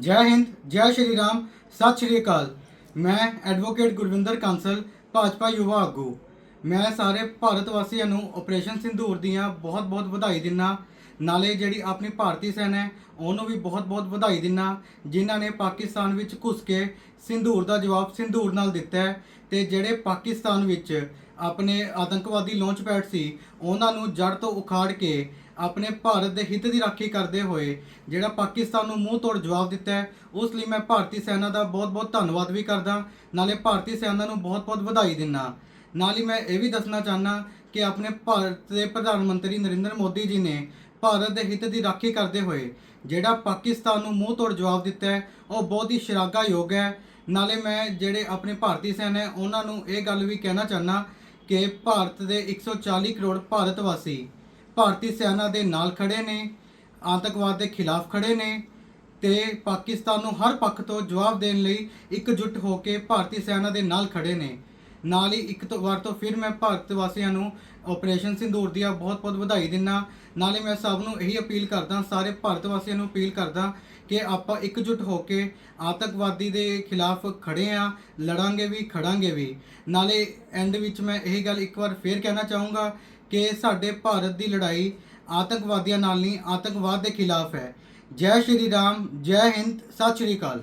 ਜੈ ਹਿੰਦ, ਜੈ ਸ਼੍ਰੀ ਰਾਮ, ਸਤਿ ਸ਼੍ਰੀ ਅਕਾਲ। ਮੈਂ ਐਡਵੋਕੇਟ ਗੁਰਵਿੰਦਰ ਕਾਂਸਲ, ਭਾਜਪਾ ਯੁਵਾ ਆਗੂ। ਮੈਂ ਸਾਰੇ ਭਾਰਤ ਵਾਸੀਆਂ ਨੂੰ ਆਪਰੇਸ਼ਨ ਸਿੰਧੂਰ ਦੀਆਂ ਬਹੁਤ-ਬਹੁਤ ਵਧਾਈ ਦਿੰਨਾ ਨਾਲੇ ਜਿਹੜੀ ਆਪਣੀ ਭਾਰਤੀ ਸੈਨਾ ਹੈ, ਉਹਨੂੰ ਵੀ ਬਹੁਤ-ਬਹੁਤ ਵਧਾਈ ਦਿੰਨਾ। ਜਿਨ੍ਹਾਂ ਨੇ ਪਾਕਿਸਤਾਨ ਵਿੱਚ ਘੁਸ ਕੇ ਸਿੰਧੂਰ ਦਾ ਜਵਾਬ ਸਿੰਧੂਰ ਨਾਲ ਦਿੱਤਾ ਹੈ ਤੇ ਜਿਹੜੇ ਪਾਕਿਸਤਾਨ ਵਿੱਚ ਆਪਣੇ ਆਤੰਕਵਾਦੀ ਲਾਂਚ ਪੈਡ ਸੀ, ਉਹਨਾਂ ਨੂੰ ਜੜ ਤੋਂ ਉਖਾੜ ਕੇ ਆਪਣੇ ਭਾਰਤ ਦੇ ਹਿੱਤ ਦੀ ਰਾਖੀ ਕਰਦੇ ਹੋਏ ਜਿਹੜਾ ਪਾਕਿਸਤਾਨ ਨੂੰ ਮੂੰਹ ਤੋੜ ਜਵਾਬ ਦਿੱਤਾ ਹੈ, ਉਸ ਲਈ ਮੈਂ ਭਾਰਤੀ ਸੈਨਾ ਦਾ ਬਹੁਤ-ਬਹੁਤ ਧੰਨਵਾਦ ਵੀ ਕਰਦਾ। ਨਾਲੇ ਭਾਰਤੀ ਸੈਨਾ ਨੂੰ ਬਹੁਤ-ਬਹੁਤ ਵਧਾਈ ਦਿੰਨਾ। ਨਾਲ ਹੀ ਮੈਂ ਇਹ ਵੀ ਦੱਸਣਾ ਚਾਹਨਾ ਕਿ ਆਪਣੇ ਭਾਰਤ ਦੇ ਪ੍ਰਧਾਨ ਮੰਤਰੀ ਨਰਿੰਦਰ ਮੋਦੀ ਜੀ ਨੇ ਭਾਰਤ ਦੇ ਹਿੱਤ ਦੀ ਰਾਖੀ ਕਰਦੇ ਹੋਏ, ਜਿਹੜਾ ਪਾਕਿਸਤਾਨ ਨੂੰ ਮੂੰਹ ਤੋੜ ਜਵਾਬ ਦਿੱਤਾ ਹੈ, ਉਹ ਬਹੁਤ ਹੀ ਸ਼ਲਾਘਾਯੋਗ ਹੈ। ਨਾਲੇ ਮੈਂ ਜਿਹੜੇ ਆਪਣੇ ਭਾਰਤੀ ਸੈਨਾ ਹੈ, ਉਹਨਾਂ ਨੂੰ ਇਹ ਗੱਲ ਵੀ ਕਹਿਣਾ ਚਾਹਨਾ ਕਿ ਭਾਰਤ ਦੇ 140 ਕਰੋੜ ਭਾਰਤ ਵਾਸੀ ਭਾਰਤੀ ਸੈਨਾ ਦੇ ਨਾਲ ਖੜੇ ਨੇ, ਆਤੰਕਵਾਦ ਦੇ ਖਿਲਾਫ ਖੜੇ ਨੇ ਤੇ ਪਾਕਿਸਤਾਨ ਨੂੰ ਹਰ ਪੱਖ ਤੋਂ ਜਵਾਬ ਦੇਣ ਲਈ ਇਕਜੁੱਟ ਹੋ ਕੇ ਭਾਰਤੀ ਸੈਨਾ ਦੇ ਨਾਲ ਖੜੇ ਨੇ। ਨਾਲ ਹੀ ਇੱਕ ਤੋਂ ਵਾਰ ਤੋਂ ਫਿਰ ਮੈਂ ਭਾਰਤ ਵਾਸੀਆਂ ਨੂੰ ਆਪਰੇਸ਼ਨ ਸਿੰਦੂਰ ਦੀਆਂ ਬਹੁਤ-ਬਹੁਤ ਵਧਾਈ ਦਿੰਨਾ। ਨਾਲੇ ਮੈਂ ਸਭ ਨੂੰ ਇਹੀ ਅਪੀਲ ਕਰਦਾ, ਸਾਰੇ ਭਾਰਤ ਵਾਸੀਆਂ ਨੂੰ ਅਪੀਲ ਕਰਦਾ ਕਿ ਆਪਾਂ ਇਕਜੁੱਟ ਹੋ ਕੇ ਆਤੰਕਵਾਦੀ ਦੇ ਖਿਲਾਫ ਖੜੇ ਆ, ਲੜਾਂਗੇ ਵੀ, ਖੜਾਂਗੇ ਵੀ। ਨਾਲੇ ਐਂਡ ਵਿੱਚ ਮੈਂ ਇਹ ਗੱਲ ਇੱਕ ਵਾਰ ਫੇਰ ਕਹਿਣਾ ਚਾਹੂੰਗਾ ਕਿ ਸਾਡੇ ਭਾਰਤ ਦੀ ਲੜਾਈ ਆਤੰਕਵਾਦੀਆਂ ਨਾਲ ਨਹੀਂ, ਆਤੰਕਵਾਦ ਦੇ ਖਿਲਾਫ ਹੈ। ਜੈ ਸ਼੍ਰੀ ਰਾਮ, ਜੈ ਹਿੰਦ, ਸਤਿ ਸ਼੍ਰੀ ਅਕਾਲ।